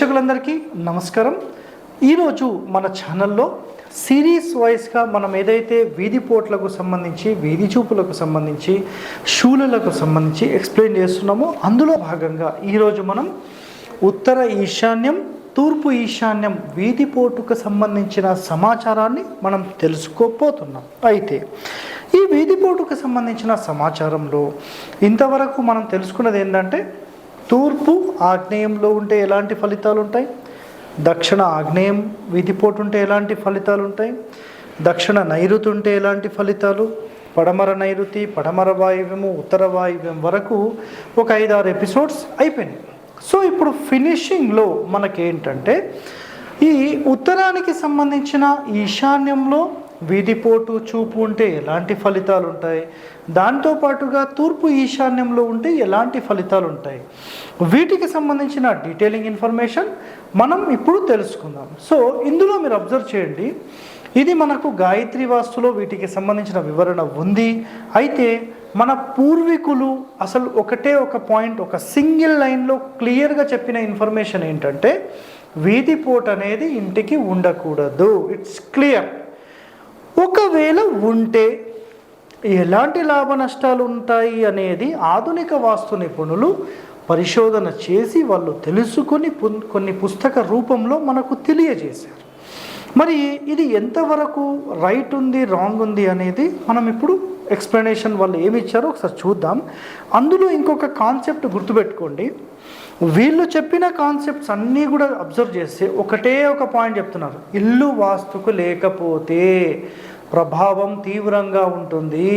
ప్రేక్షకులందరికీ నమస్కారం. ఈరోజు మన ఛానల్లో సిరీస్ వైస్గా మనం ఏదైతే వీధి పోట్లకు సంబంధించి వీధి చూపులకు సంబంధించి షూలలకు సంబంధించి ఎక్స్ప్లెయిన్ చేస్తున్నామో అందులో భాగంగా ఈరోజు మనం ఉత్తర ఈశాన్యం తూర్పు ఈశాన్యం వీధి పోటుకు సంబంధించిన సమాచారాన్ని మనం తెలుసుకోపోతున్నాం అయితే ఈ వీధి పోటుకు సంబంధించిన సమాచారంలో ఇంతవరకు మనం తెలుసుకున్నది ఏంటంటే తూర్పు ఆగ్నేయంలో ఉంటే ఎలాంటి ఫలితాలు ఉంటాయి దక్షిణ ఆగ్నేయం వీధిపోటు ఉంటే ఎలాంటి ఫలితాలు ఉంటాయి దక్షిణ నైరుతి ఉంటే ఎలాంటి ఫలితాలు? పడమర నైరుతి పడమర వాయువ్యము ఉత్తర వాయువ్యం వరకు ఒక ఐదారు ఎపిసోడ్స్ అయిపోయినాయి. సో ఇప్పుడు ఫినిషింగ్లో మనకేంటంటే ఈ ఉత్తరానికి సంబంధించిన ఈశాన్యంలో వీధిపోటు చూపు ఉంటే ఎలాంటి ఫలితాలు ఉంటాయి దాంతో పాటుగా తూర్పు ఈశాన్యంలో ఉంటే ఎలాంటి ఫలితాలు ఉంటాయి వీటికి సంబంధించిన డీటెయిలింగ్ ఇన్ఫర్మేషన్ మనం ఇప్పుడు తెలుసుకుందాం. సో ఇందులో మీరు అబ్జర్వ్ చేయండి. ఇది మనకు గాయత్రి వాస్తులో వీటికి సంబంధించిన వివరణ ఉంది. అయితే మన పూర్వీకులు అసలు ఒకటే ఒక పాయింట్ ఒక సింగిల్ లైన్లో క్లియర్గా చెప్పిన ఇన్ఫర్మేషన్ ఏంటంటే వీధిపోటు అనేది ఇంటికి ఉండకూడదు. ఇట్స్ క్లియర్ ఒకవేళ ఉంటే ఎలాంటి లాభ నష్టాలు ఉంటాయి అనేది ఆధునిక వాస్తు నిపుణులు పరిశోధన చేసి వాళ్ళు తెలుసుకొని కొన్ని పుస్తక రూపంలో మనకు తెలియజేశారు. మరి ఇది ఎంతవరకు రైట్ ఉంది రాంగ్ ఉంది అనేది మనం ఇప్పుడు ఎక్స్ప్లెనేషన్ వాళ్ళు ఏమి ఇచ్చారో ఒకసారి చూద్దాం. అందులో ఇంకొక కాన్సెప్ట్ గుర్తుపెట్టుకోండి. వీళ్ళు చెప్పిన కాన్సెప్ట్స్ అన్నీ కూడా అబ్జర్వ్ చేస్తే ఒకటే ఒక పాయింట్ చెప్తున్నారు. ఇల్లు వాస్తుకు లేకపోతే ప్రభావం తీవ్రంగా ఉంటుంది.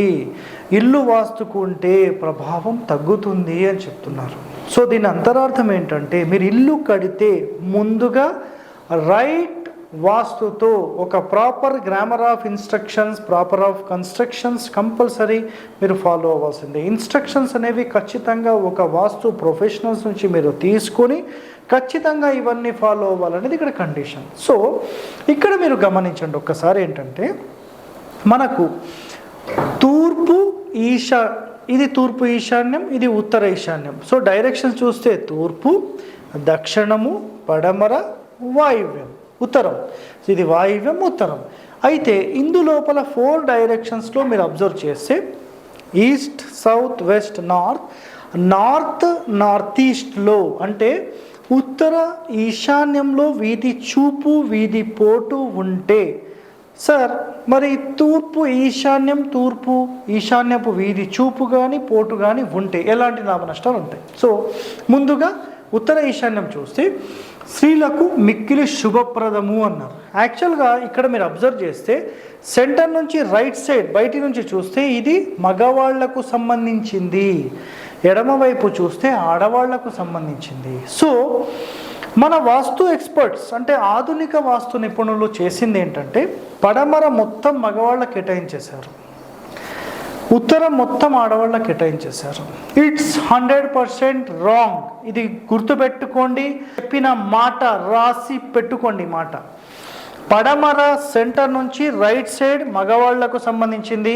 ఇల్లు వాస్తుకుంటే ప్రభావం తగ్గుతుంది అని చెప్తున్నారు. సో దీని అంతరార్థం ఏంటంటే మీరు ఇల్లు కడితే ముందుగా రైట్ వాస్తుతో ఒక proper grammar of instructions proper of constructions compulsory మీరు ఫాలో అవ్వాల్సిందే. ఇన్స్ట్రక్షన్స్ అనేవి ఖచ్చితంగా ఒక వాస్తు ప్రొఫెషనల్స్ నుంచి మీరు తీసుకొని ఖచ్చితంగా ఇవన్నీ ఫాలో అవ్వాలనేది ఇక్కడ కండిషన్. సో ఇక్కడ మీరు గమనించండి ఒక్కసారి ఏంటంటే మనకు తూర్పు ఈశా ఇది తూర్పు ఈశాన్యం ఇది ఉత్తర ఈశాన్యం. సో డైరెక్షన్ చూస్తే తూర్పు దక్షిణము పడమర వాయువ్యం ఉత్తరం. ఇది వాయువ్యం ఉత్తరం. అయితే ఇందులోపల ఫోర్ డైరెక్షన్స్లో మీరు అబ్జర్వ్ చేస్తే east south west north north north ఈస్ట్లో అంటే ఉత్తర ఈశాన్యంలో వీధి చూపు వీధి పోటు ఉంటే సార్ మరి తూర్పు ఈశాన్యం తూర్పు ఈశాన్యపు వీధి చూపు కానీ పోటు కానీ ఉంటే ఎలాంటి లాభ నష్టాలు ఉంటాయి? సో ముందుగా ఉత్తర ఈశాన్యం చూస్తే స్త్రీలకు మిక్కిలి శుభప్రదము అన్నారు. యాక్చువల్గా ఇక్కడ మీరు అబ్జర్వ్ చేస్తే సెంటర్ నుంచి రైట్ సైడ్ బయటి నుంచి చూస్తే ఇది మగవాళ్ళకు సంబంధించింది. ఎడమవైపు చూస్తే ఆడవాళ్ళకు సంబంధించింది. సో మన వాస్తు ఎక్స్పర్ట్స్ అంటే ఆధునిక వాస్తు నిపుణులు చేసింది ఏంటంటే పడమర మొత్తం మగవాళ్ళ కేటాయించేశారు. ఉత్తరం మొత్తం ఆడవాళ్ళ కేటాయించేశారు. ఇట్స్ హండ్రెడ్ పర్సెంట్ రాంగ్ ఇది గుర్తుపెట్టుకోండి చెప్పిన మాట రాసి పెట్టుకోండి మాట. పడమర సెంటర్ నుంచి రైట్ సైడ్ మగవాళ్ళకు సంబంధించింది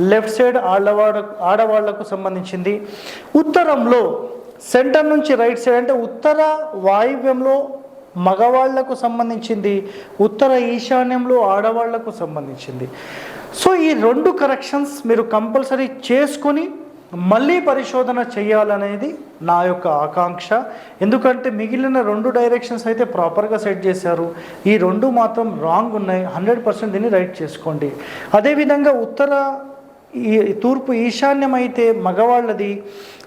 లెఫ్ట్ సైడ్ ఆడవాళ్ళ ఆడవాళ్ళకు సంబంధించింది. ఉత్తరంలో సెంటర్ నుంచి రైట్ సైడ్ అంటే ఉత్తర వాయువ్యంలో మగవాళ్ళకు సంబంధించింది ఉత్తర ఈశాన్యంలో ఆడవాళ్ళకు సంబంధించింది. సో ఈ రెండు కరెక్షన్స్ మీరు కంపల్సరీ చేసుకొని మళ్ళీ పరిశోధన చేయాలనేది నా యొక్క ఆకాంక్ష. ఎందుకంటే మిగిలిన రెండు డైరెక్షన్స్ అయితే ప్రాపర్గా సెట్ చేశారు. ఈ రెండు మాత్రం రాంగ్ ఉన్నాయి. హండ్రెడ్ పర్సెంట్ దీన్ని రైట్ చేసుకోండి. అదేవిధంగా ఉత్తర ఈ తూర్పు ఈశాన్యం అయితే మగవాళ్ళది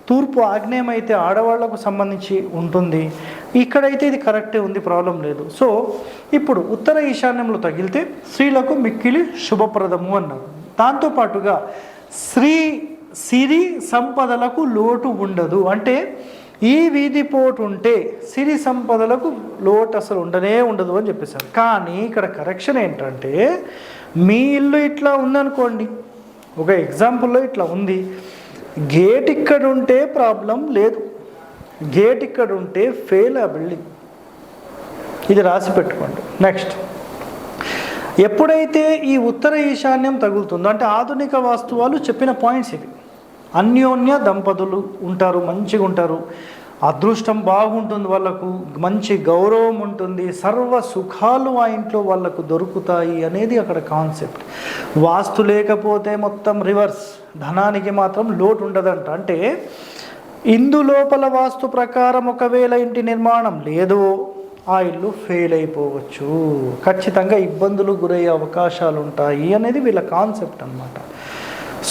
తూర్పు ఆగ్నేయం అయితే ఆడవాళ్ళకు సంబంధించి ఉంటుంది. ఇక్కడైతే ఇది కరెక్టే ఉంది ప్రాబ్లం లేదు. సో ఇప్పుడు ఉత్తర ఈశాన్యంలో తగిలితే స్త్రీలకు మిక్కిలి శుభప్రదము అన్నారు. దాంతోపాటుగా స్త్రీ సిరి సంపదలకు లోటు ఉండదు. అంటే ఈ వీధి పోటు ఉంటే సిరి సంపదలకు లోటు అసలు ఉండనే ఉండదు అని చెప్పేశారు. కానీ ఇక్కడ కరెక్షన్ ఏంటంటే మీ ఇల్లు ఇట్లా ఉందనుకోండి ఒక ఎగ్జాంపుల్లో ఇట్లా ఉంది. గేట్ ఇక్కడ ఉంటే ప్రాబ్లం లేదు. గేట్ ఇక్కడ ఉంటే ఫెయిల్ ఆ బిల్డింగ్ ఇది రాసి పెట్టుకోండి. నెక్స్ట్ ఎప్పుడైతే ఈ ఉత్తర ఈశాన్యం తగులుతుందో అంటే ఆధునిక వాస్తువాలు చెప్పిన పాయింట్స్ ఇవి. అన్యోన్య దంపతులు ఉంటారు మంచిగా ఉంటారు అదృష్టం బాగుంటుంది వాళ్ళకు మంచి గౌరవం ఉంటుంది సర్వ సుఖాలు ఆ ఇంట్లో వాళ్ళకు దొరుకుతాయి అనేది అక్కడ కాన్సెప్ట్. వాస్తు లేకపోతే మొత్తం రివర్స్ ధనానికి మాత్రం లోటు ఉండదంట. అంటే ఇందు లోపల వాస్తు ప్రకారం ఒకవేళ ఇంటి నిర్మాణం లేదో ఆ ఇల్లు ఫెయిల్ అయిపోవచ్చు. ఖచ్చితంగా ఇబ్బందులు గురయ్యే అవకాశాలు ఉంటాయి అనేది వీళ్ళ కాన్సెప్ట్ అనమాట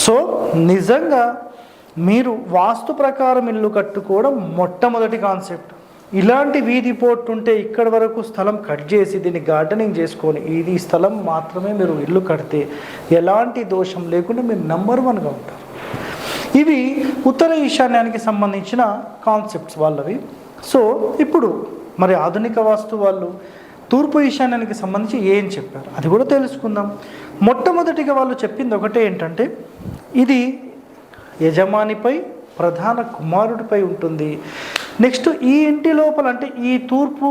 సో నిజంగా మీరు వాస్తు ప్రకారం ఇల్లు కట్టుకోవడం మొట్టమొదటి కాన్సెప్ట్. ఇలాంటి వీధి పోర్ట్ ఉంటే ఇక్కడ వరకు స్థలం కట్ చేసి దీన్ని గార్డెనింగ్ చేసుకొని ఇది స్థలం మాత్రమే మీరు ఇల్లు కడితే ఎలాంటి దోషం లేకుండా మీరు నెంబర్ వన్గా ఉంటారు. ఇవి ఉత్తర ఈశాన్యానికి సంబంధించిన కాన్సెప్ట్స్ వాళ్ళవి. సో ఇప్పుడు మరి ఆధునిక వాస్తు వాళ్ళు తూర్పు ఈశాన్యానికి సంబంధించి ఏం చెప్పారు? అది కూడా తెలుసుకుందాం. మొట్టమొదటిగా వాళ్ళు చెప్పింది ఒకటే ఏంటంటే ఇది యజమానిపై ప్రధాన కుమారుడిపై ఉంటుంది. నెక్స్ట్ ఈ ఇంటి లోపల అంటే ఈ తూర్పు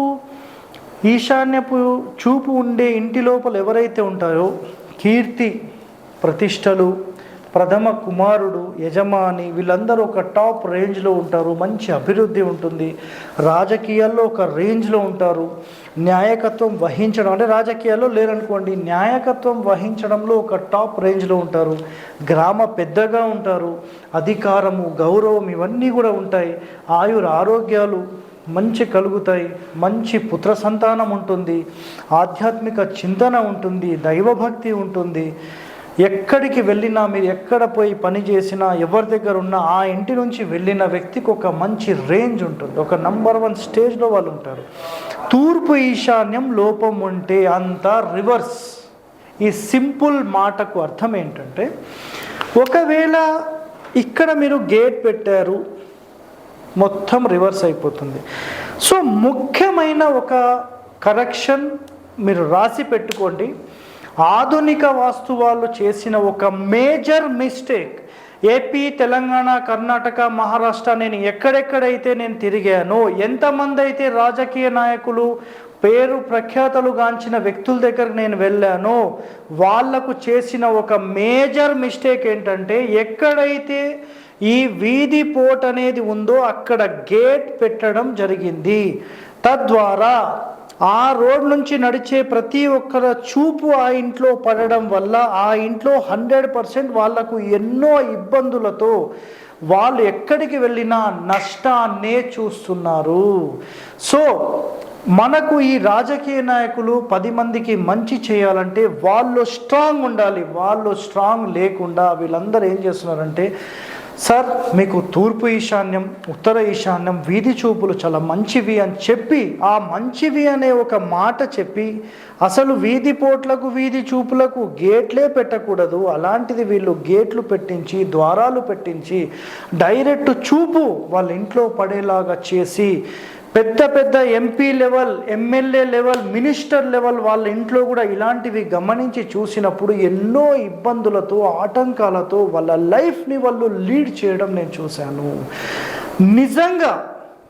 ఈశాన్యపు చూపు ఉండే ఇంటి లోపల ఎవరైతే ఉంటారో కీర్తి ప్రతిష్టలు ప్రథమ కుమారుడు యజమాని వీళ్ళందరూ ఒక టాప్ రేంజ్లో ఉంటారు మంచి అభివృద్ధి ఉంటుంది. రాజకీయాల్లో ఒక రేంజ్లో ఉంటారు. న్యాయకత్వం వహించడం అంటే రాజకీయాల్లో లేరనుకోండి న్యాయకత్వం వహించడంలో ఒక టాప్ రేంజ్లో ఉంటారు. గ్రామ పెద్దగా ఉంటారు. అధికారము గౌరవం ఇవన్నీ కూడా ఉంటాయి. ఆయుర ఆరోగ్యాలు మంచి కలుగుతాయి. మంచి పుత్ర సంతానం ఉంటుంది. ఆధ్యాత్మిక చింతన ఉంటుంది. దైవభక్తి ఉంటుంది. ఎక్కడికి వెళ్ళినా మీరు ఎక్కడ పోయి పని చేసినా ఎవరి దగ్గర ఉన్నా ఆ ఇంటి నుంచి వెళ్ళిన వ్యక్తికి ఒక మంచి రేంజ్ ఉంటుంది. ఒక నంబర్ వన్ స్టేజ్లో వాళ్ళు ఉంటారు. తూర్పు ఈశాన్యం లోపం ఉంటే అంతా రివర్స్ ఈ సింపుల్ మాటకు అర్థం ఏంటంటే ఒకవేళ ఇక్కడ మీరు గేట్ పెట్టారు మొత్తం రివర్స్ అయిపోతుంది. సో ముఖ్యమైన ఒక కరెక్షన్ మీరు రాసి పెట్టుకోండి. ఆధునిక వాస్తు వాళ్ళు చేసిన ఒక major mistake. AP Telangana Karnataka Maharashtra నేను ఎక్కడెక్కడైతే నేను తిరిగానో ఎంతమంది అయితే రాజకీయ నాయకులు పేరు ప్రఖ్యాతలు గాంచిన వ్యక్తుల దగ్గరకు నేను వెళ్ళానో వాళ్ళకు చేసిన ఒక మేజర్ మిస్టేక్ ఏంటంటే ఎక్కడైతే ఈ వీధి పోట్ అనేది ఉందో అక్కడ గేట్ పెట్టడం జరిగింది. తద్వారా ఆ రోడ్ నుంచి నడిచే ప్రతి ఒక్కర చూపు ఆ ఇంట్లో పడడం వల్ల ఆ ఇంట్లో హండ్రెడ్ పర్సెంట్ వాళ్ళకు ఎన్నో ఇబ్బందులతో వాళ్ళు ఎక్కడికి వెళ్ళినా నష్టాన్నే చూస్తున్నారు. సో మనకు ఈ రాజకీయ నాయకులు పది మందికి మంచి చేయాలంటే వాళ్ళు స్ట్రాంగ్ ఉండాలి. వాళ్ళు స్ట్రాంగ్ లేకుండా వీళ్ళందరూ ఏం చేస్తున్నారంటే సార్ మీకు తూర్పు ఈశాన్యం ఉత్తర ఈశాన్యం వీధి చూపులు చాలా మంచివి అని చెప్పి ఆ మంచివి అనే ఒక మాట చెప్పి అసలు వీధి పోట్లకు వీధి చూపులకు గేట్లే పెట్టకూడదు. అలాంటిది వీళ్ళు గేట్లు పెట్టించి ద్వారాలు పెట్టించి డైరెక్ట్ చూపు వాళ్ళ ఇంట్లో పడేలాగా చేసి పెద్ద పెద్ద MP level MLA level minister level వాళ్ళ ఇంట్లో కూడా ఇలాంటివి గమనించి చూసినప్పుడు ఎన్నో ఇబ్బందులతో ఆటంకాలతో వాళ్ళ లైఫ్ని వాళ్ళు లీడ్ చేయడం నేను చూశాను. నిజంగా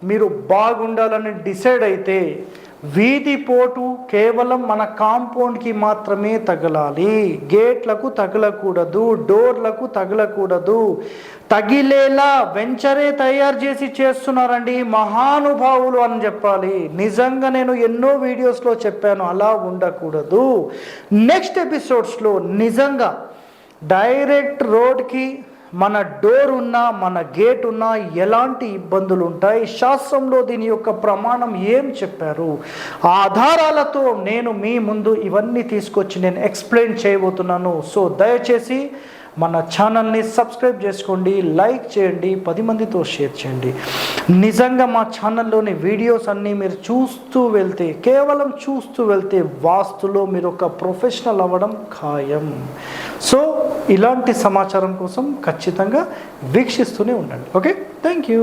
మీరు బాగుండాలని డిసైడ్ అయితే వీధి పోటు కేవలం మన కాంపౌండ్కి మాత్రమే తగలాలి. గేట్లకు తగలకూడదు డోర్లకు తగలకూడదు. తగిలేలా వెంచరే తయారు చేసి చేస్తున్నారండి మహానుభావులు అని చెప్పాలి. నిజంగా నేను ఎన్నో వీడియోస్లో చెప్పాను అలా ఉండకూడదు. నెక్స్ట్ ఎపిసోడ్స్లో నిజంగా డైరెక్ట్ రోడ్కి మన డోర్ ఉన్నా మన గేట్ ఉన్నా ఎలాంటి ఇబ్బందులు ఉంటాయి? శాస్త్రంలో దీని యొక్క ప్రమాణం ఏం చెప్పారు? ఆధారాలతో నేను మీ ముందు ఇవన్నీ తీసుకొచ్చి నేను ఎక్స్ప్లెయిన్ చేయబోతున్నాను. సో దయచేసి మన ఛానల్ని సబ్స్క్రైబ్ చేసుకోండి లైక్ చేయండి పది మందితో షేర్ చేయండి. నిజంగా మా ఛానల్లోని వీడియోస్ అన్నీ మీరు చూస్తూ వెళ్తే కేవలం చూస్తూ వెళ్తే వాస్తులో మీరు ఒక ప్రొఫెషనల్ అవ్వడం ఖాయం. సో ఇలాంటి సమాచారం కోసం ఖచ్చితంగా వీక్షిస్తూనే ఉండండి. ఓకే? Thank you.